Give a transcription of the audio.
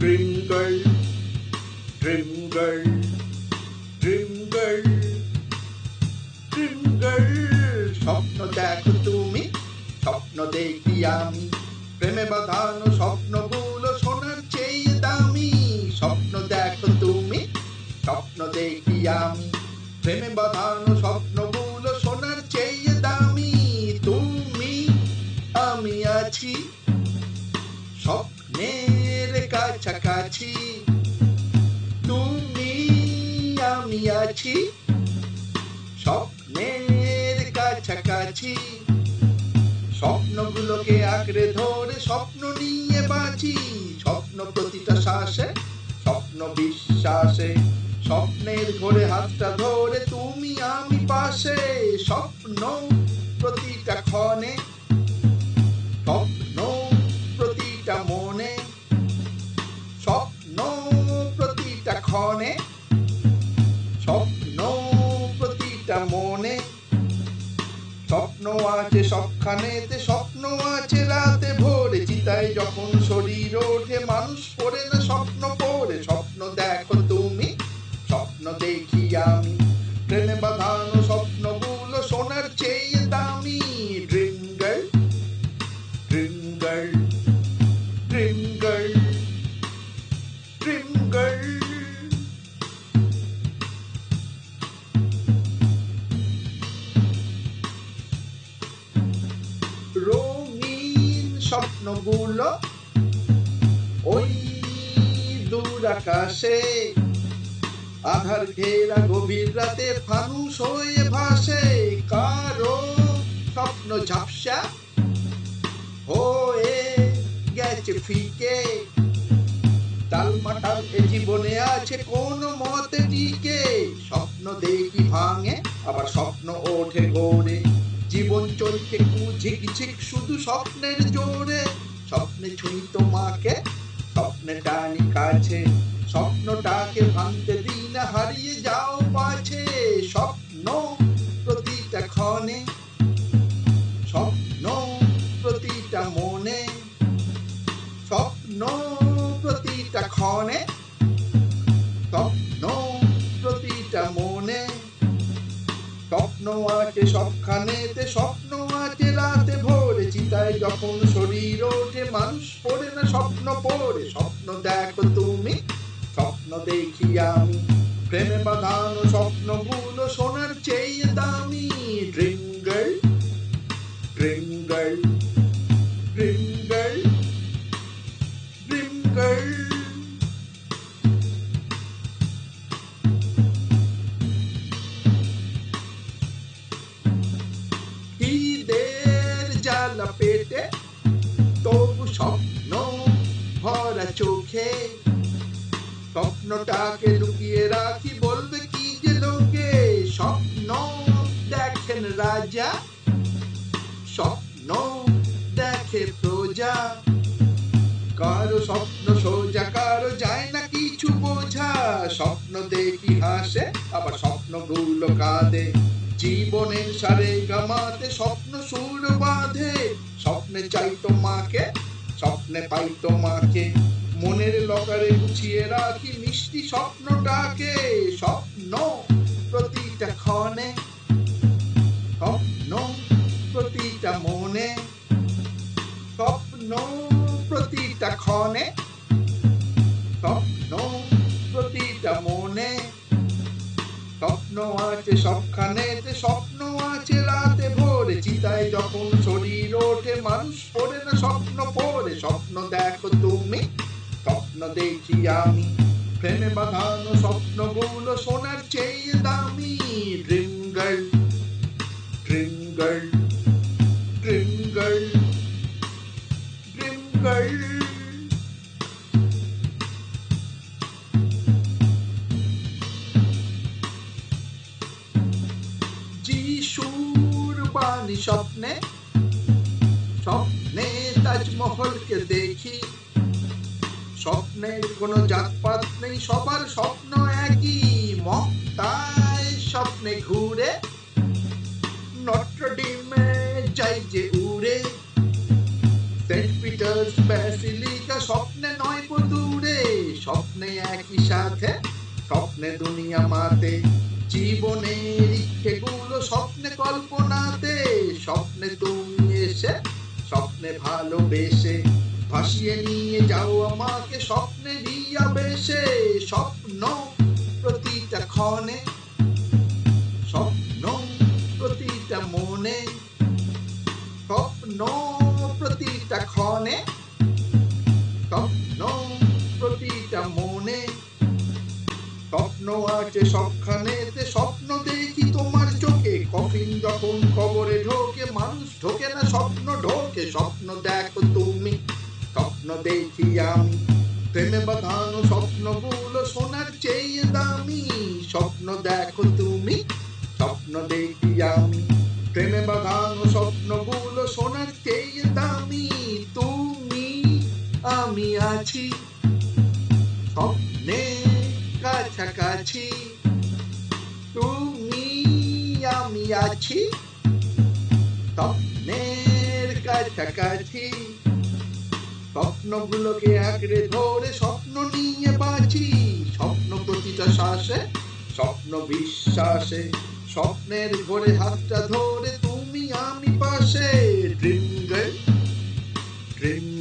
ட்ரிம்கள் ட்ரிம்கள் ட்ரிம்கள் ட்রিমগল স্বপ্ন দেখো তুমি স্বপ্ন দেখি আমি। প্রেমে বাঁধানো স্বপ্ন স্বপ্ন দেখি আমি প্রেমে বাঁধানো স্বপ্নগুলো সোনার চেয়ে দামি। তুমি, আমি আছি স্বপ্নের কাছাকাছি। তুমি, আমি আছি স্বপ্নের কাছাকাছি। স্বপ্নগুলোকে আঁকড়ে ধরে স্বপ্ন নিয়ে বাঁচি। স্বপ্ন প্রতিটা শ্বাসে, স্বপ্ন বিশ্বাসে। স্বপ্নের ঘরে হাতটা ধরে তুমি আমি পাশে। স্বপ্ন প্রতিটা ক্ষণে, স্বপ্ন প্রতিটা মনে, স্বপ্ন প্রতিটা ক্ষণে, স্বপ্ন প্রতিটা মনে। স্বপ্ন আছে সবখানেতে, স্বপ্ন আছে রাতে ভোরে, চিতায় যখন শরীর স্বপ্নগুলো ওই দূর আকাশে। আধার ঘেরা গভীর রাতে ফানুস হয়ে ভাসে। কারও স্বপ্ন ঝাপসা হয়ে গেছে ফিকে। টালমাটাল এ জীবনে আছে কোন মতে টিকে। স্বপ্ন দেখি ভাঙে, আবার স্বপ্ন ওঠে গড়ে। জীবন চলছে কুঝিক ঝিক শুধু স্বপ্নের জোরে। স্বপ্নে ছুঁই তোমাকে, স্বপ্নে টানি কাছে স্বপ্নটাকে ভাঙতে দিন হারিয়ে যাও পাছে, স্বপ্ন প্রতিটা ক্ষণে, স্বপ্ন প্রতিটা মনে, স্বপ্ন প্রতিটা ক্ষণে, স্বপ্ন প্রতিটা মনে, স্বপ্ন আছে সবখানেতে, স্বপ্ন আছে রাতে চিতায় যখন শরীর ওঠে মানুষ পড়ে না, স্বপ্ন পড়ে, স্বপ্ন দেখো তুমি, স্বপ্ন দেখি আমি। প্রেমে বাঁধানো স্বপ্নগুলো সোনার চেয়ে দামি চোখে? স্বপ্নটাকে লুকিয়ে রাখি, বলবে কি যে লোকে? স্বপ্ন দেখেন রাজা। স্বপ্ন দেখে প্রজা। কারও স্বপ্ন সোজা, কারও যায় না কিছু বোঝা। স্বপ্ন দেখি হাসে, আবার স্বপ্নগুলো কাঁদে। জীবনের সারে গামাতে, স্বপ্ন সুর বাঁধে। স্বপ্নে চাই তোমাকে, স্বপ্নে পাই তোমাকে। লকারে গুছিয়ে রাখি মিষ্টি স্বপ্নটাকে। স্বপ্ন প্রতিটা ক্ষণে, স্বপ্ন প্রতিটা মনে, স্বপ্ন প্রতিটা ক্ষণে, স্বপ্ন প্রতিটা মনে। স্বপ্ন আছে সবখানেতে, স্বপ্ন আছে রাতে ভোরে। চিতায় যখন শরীর ওঠে, মানুষ পড়ে না স্বপ্ন পড়ে। স্বপ্ন দেখো তুমি স্বপ্ন দেখি আমি। প্রেমে বাঁধানো স্বপ্নগুলো সোনার চেয়ে দামি। Dream girl dream girl dream girl dream girl যিশুর বাণী স্বপ্নে স্বপ্নে তাজমহলকে দেখি। স্বপ্নের কোনো জাতপাত নেই, সবার স্বপ্ন একই। মক্কায় স্বপ্নে ঘুরে, নটরডিমে যাই যে উড়ে। সেন্ট পিটার্স ব্যাসিলিকা স্বপ্নে নয় দূরে। স্বপ্নে একই সাথে স্বপ্নে দুনিয়া মাতে। জীবনের ইচ্ছেগুলো স্বপ্নে কল্পনাতে। স্বপ্নে তুমি এসে, স্বপ্নে ভালোবেসে। ভাসিয়ে নিয়ে যাও আমাকে স্বপ্নে দিয়া বেশে, স্বপ্ন প্রতিটা ক্ষণে, স্বপ্ন প্রতিটা মনে, স্বপ্ন প্রতিটা ক্ষণে, স্বপ্ন প্রতিটা মনে। স্বপ্ন আছে সবখানেতে, স্বপ্ন দেখি তোমার চোখে। কফিন যখন কবরে ঢোকে, মানুষ ঢোকে না, স্বপ্ন ঢোকে, স্বপ্ন দেখো তুমি। স্বপ্ন দেখি আমি প্রেমে বাঁধানো স্বপ্নগুলো সোনার চেয়ে দামি। স্বপ্ন দেখো তুমি, স্বপ্ন দেখি আমি প্রেমে বাঁধানো স্বপ্নগুলো সোনার চেয়ে দামি। তুমি, আমি আছি স্বপ্নে কাছাকাছি। তুমি, আমি আছি স্বপ্নের কাছাকাছি। স্বপ্নগুলোকে আঁকড়ে ধরে স্বপ্ন নিয়ে বাঁচি। স্বপ্ন প্রতিটা শ্বাসে, স্বপ্ন বিশ্বাসে, স্বপ্নের ঘরে হাতটা ধরে তুমি আমি পাশে। Dream girl dream